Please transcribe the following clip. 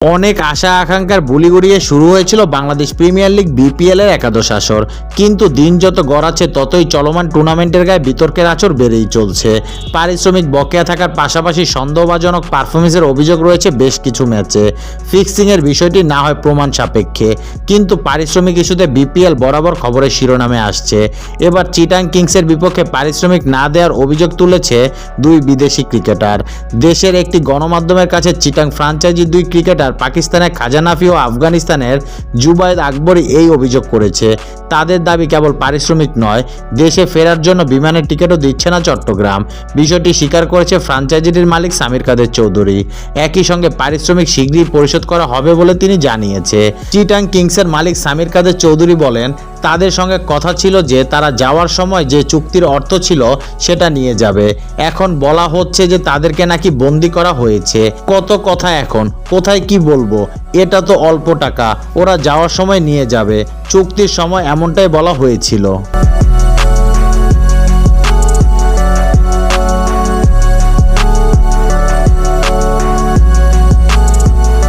অনেক আশা আকাঙ্ক্ষার বুলি গড়িয়ে শুরু হয়েছিল বাংলাদেশ প্রিমিয়ার লিগ বিপিএল এর একাদশ আসর। কিন্তু দিন যত গড়াচ্ছে, ততই চলমান টুর্নামেন্টের গায়ে বিতর্কের আচর বেড়েই চলছে। পারিশ্রমিক বকেয়া থাকার পাশাপাশি সন্দেহবাজনক পারফরমেন্সের অভিযোগ রয়েছে বেশ কিছু ম্যাচে। ফিক্সিংয়ের বিষয়টি না হয় প্রমাণ সাপেক্ষে। কিন্তু পারিশ্রমিক ইস্যুতে বিপিএল বরাবর খবরের শিরোনামে আসছে। এবার চিটাং কিংসের বিপক্ষে পারিশ্রমিক না দেওয়ার অভিযোগ তুলেছে দুই বিদেশি ক্রিকেটার। দেশের একটি গণমাধ্যমের কাছে চিটাং ফ্রাঞ্চাইজি দুই ক্রিকেটার পাকিস্তানের খাজানাফি ও আফগানিস্তানের জুবায়েদ আকবরই এই অভিযোগ করেছে। তাদের দাবি কেবল পারিশ্রমিক নয়, দেশে ফেরার জন্য বিমানের টিকিটও দিচ্ছে না চট্টগ্রাম। বিষয়টি স্বীকার করেছে ফ্রাঞ্চাইজিটির মালিক সামির কাদের চৌধুরী। একই সঙ্গে পারিশ্রমিক শীঘ্রই পরিশোধ করা হবে বলে তিনি জানিয়েছে। চিটাং কিংসের মালিক সামির কাদের চৌধুরী বলেন তাদের সঙ্গে কথা ছিল যে তারা যাওয়ার সময় যে চুক্তির অর্থ ছিল সেটা নিয়ে যাবে। এখন বলা হচ্ছে যে তাদেরকে নাকি বন্দি করা হয়েছে। কত কথা এখন? কোথায় কি বলব? এটা তো অল্প টাকা। ওরা যাওয়ার সময় নিয়ে যাবে। চুক্তির সময় এমনটাই বলা হয়েছিল।